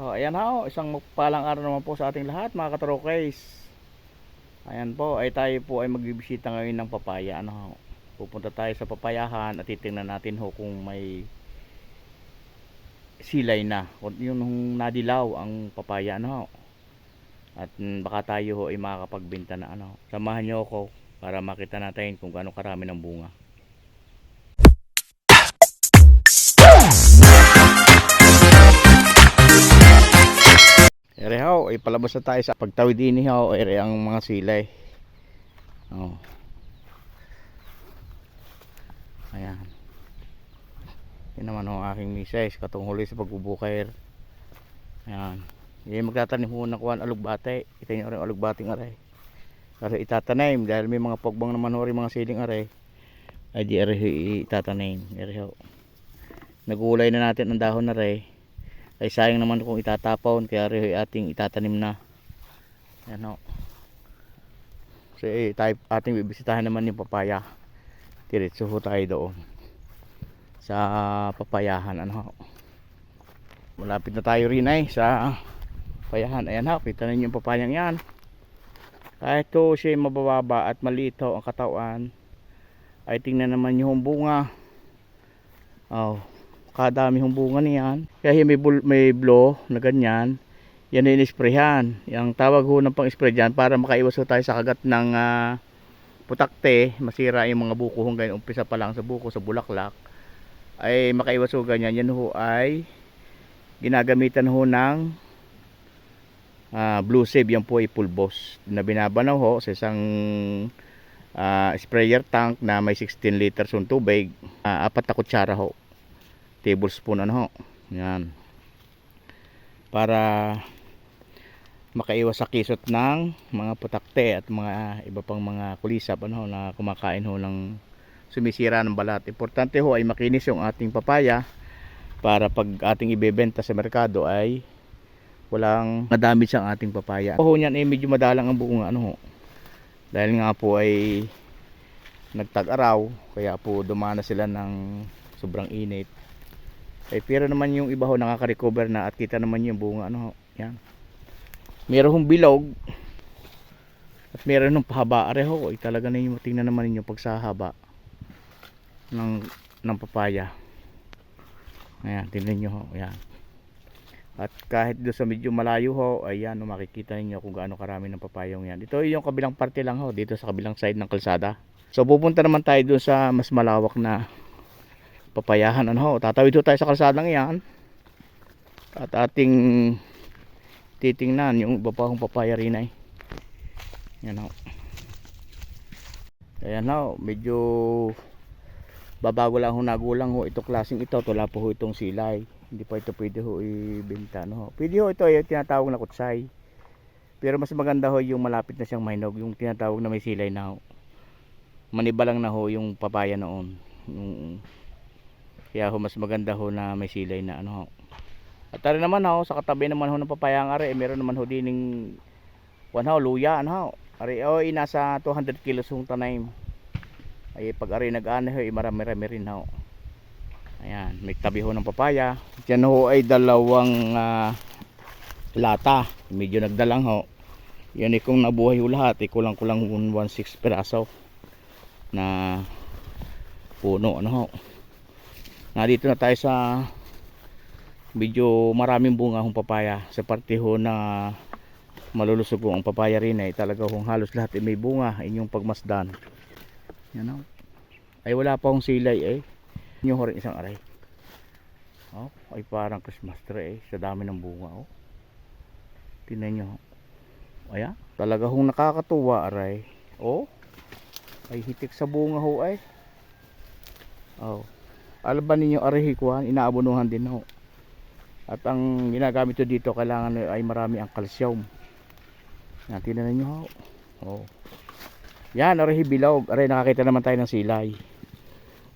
Oh, ayan ho, isang palang araw naman po sa ating lahat mga katrokes. Ayan po, ay tayo po ay magbibisita ngayon ng papaya. Ano? Pupunta tayo sa papayahan at titingnan natin ho kung may silay na. Yung nadilaw ang papaya ano. At mm, baka tayo ho ay makakapagbenta na ano. Samahan niyo ako para makita natin kung gaano karami ng bunga. Ere ho, ay palabas na tayo sa pagtawid ini ho, ere ang mga silay. Oh. Ayan. Yan naman ang aking misis, katong huli sa pagbubukay. Ayan. Yan magtatanim ho ng kuwan alugbate. Ito nyo rin alugbating aray. Kasi itatanim dahil may mga pogbang naman ho mga siling aray. Ay di aray itatanim. Ere ho. Nagulay na natin ang dahon na rin ay sayang naman kung itatapon kaya rin ating itatanim na. Yan o so eh, tayo, ating bibisitahin naman yung papaya. Diretso ho tayo doon. Sa papayahan ano malapit na tayo rin ay sa papayahan. Ayan ha kita ninyo yung papayang yan. Kahit to siya mabababa at maliit ho ang katawan ay tingnan naman yung bunga. Oh kadami hong bunga niyan. Kaya may, bul- may blow na ganyan. Yan ay inisprayhan. Yung tawag ho ng pang-spray dyan para makaiwas ho tayo sa kagat ng ah, putakte. Masira yung mga buko hong ganyan. Umpisa pa lang sa buko, sa bulaklak. Ay makaiwas ho ganyan. Yan ho ay ginagamitan ho ng ah, blue save. Yan po ay pulbos na binabanaw ho sa isang ah, sprayer tank na may 16 liters ng tubig. Ah, apat na kutsara ho tablespoon ano ho. Yan. Para makaiwas sa kisot ng mga putakte at mga iba pang mga kulisap ano na kumakain ho ng sumisira ng balat. Importante ho ay makinis yung ating papaya para pag ating ibebenta sa merkado ay walang madamage ang ating papaya. Ho niyan ay medyo madalang ang bunga ano ho. Dahil nga po ay nagtag-araw kaya po dumana sila ng sobrang init ay pero naman yung iba ho nakaka-recover na at kita naman yung bunga ano ho. Yan. Meron hong bilog at meron hong pahaba areho. Ay talaga na tingnan naman ninyo pag sa haba ng ng papaya. Ayan, tingnan nyo ho. Ayan. At kahit doon sa medyo malayo ho, ayan, makikita niyo kung gaano karami ng papayong yan. Ito yung kabilang parte lang ho, dito sa kabilang side ng kalsada. So pupunta naman tayo doon sa mas malawak na papayahan ano. Tatawid tayo sa kalsadang yan. At ating titingnan yung iba pa hong papaya rin ay. Yan ho. Ayan ho, medyo babago lang ho nagulang ho itong klaseng ito. Wala po ho itong silay. Hindi pa ito pwede ho ibenta no. Pwede ho ito yung tinatawag na kutsay. Pero mas maganda ho yung malapit na siyang mainog, yung tinatawag na may silay na ho. Maniba lang na ho yung papaya noon. Yung kaya ho mas maganda ho na may silay na ano ho. At tara naman ho, sa katabi naman ho ng papayang are, eh, meron naman ho dining one ho, luya ano ho. Are oh, eh, nasa 200 kilos hong tanim. Ay pag are nag-ano ho, eh, marami-rami rin ho. Ayan, may tabi ho ng papaya. Diyan ho ay dalawang ah, lata. Medyo nagdalang ho. Yan eh kung nabuhay ho lahat, eh, kulang-kulang 1.6 peraso na puno ano ho nandito na tayo sa medyo maraming bunga hong papaya. Sa parte ho na malulusog ho ang papaya rin ay talaga hong halos lahat ay may bunga inyong pagmasdan. Yan o. Ay wala pa hong silay eh. Inyo ho isang aray. Oh, ay parang Christmas tree eh. Sa dami ng bunga oh. tinan nyo ayan talaga hong nakakatuwa aray. Oh ay hitik sa bunga ho ay. Oh alam ba ninyo arihikuan inaabonuhan din ho at ang ginagamit ko dito kailangan ay marami ang calcium yan tinan ninyo ho oh. yan arihi bilog aray nakakita naman tayo ng silay.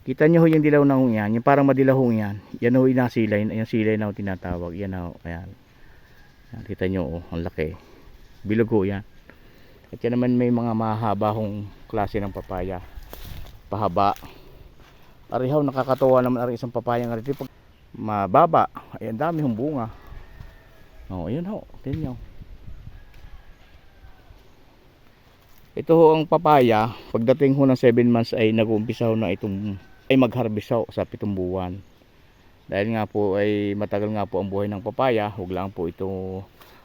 Kita nyo ho yung dilaw na yan yung parang madilaw ho yan. Yan ho yung silay yung silay na ho tinatawag. Yan ho ayan. Yan, kita nyo oh ang laki. Bilog ho yan. At yan naman may mga mahaba hong klase ng papaya. Pahaba arihaw nakakatuwa naman ari isang papaya nga rito pag mababa ay ang dami hong bunga Oh, ayun ho. Tingnan nyo. Ito ho ang papaya. Pagdating ho ng 7 months ay nag-uumpisa ho na itong ay mag-harvest ho sa pitong buwan. Dahil nga po ay matagal nga po ang buhay ng papaya, huwag lang po ito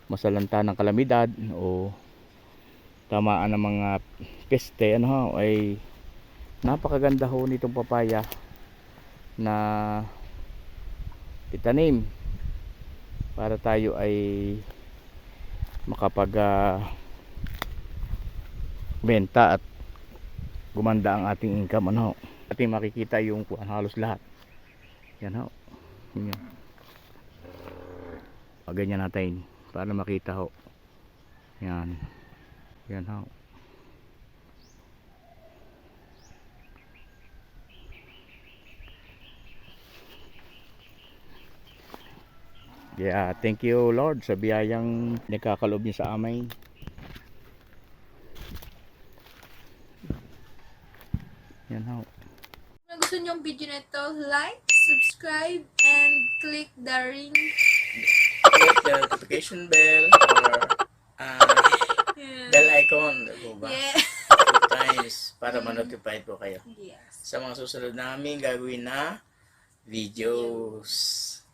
masalanta ng kalamidad o tamaan ng mga peste ano ho ay napakaganda ho nitong papaya na itanim para tayo ay makapag ah, benta at gumanda ang ating income ano ating makikita yung kuwan, halos lahat. Yan ho. Yun yun. Natin para makita ho. Yan. Yan ho Yeah, thank you Lord sa biyayang nakakalob niyo sa amin. Yan ho. Kung gusto niyo ang video na ito, like, subscribe, and click the ring. Click the notification bell or uh, Yeah. bell icon diba ba? Yeah. Two times para ma-notify po kayo Yes. sa mga susunod namin gagawin na videos.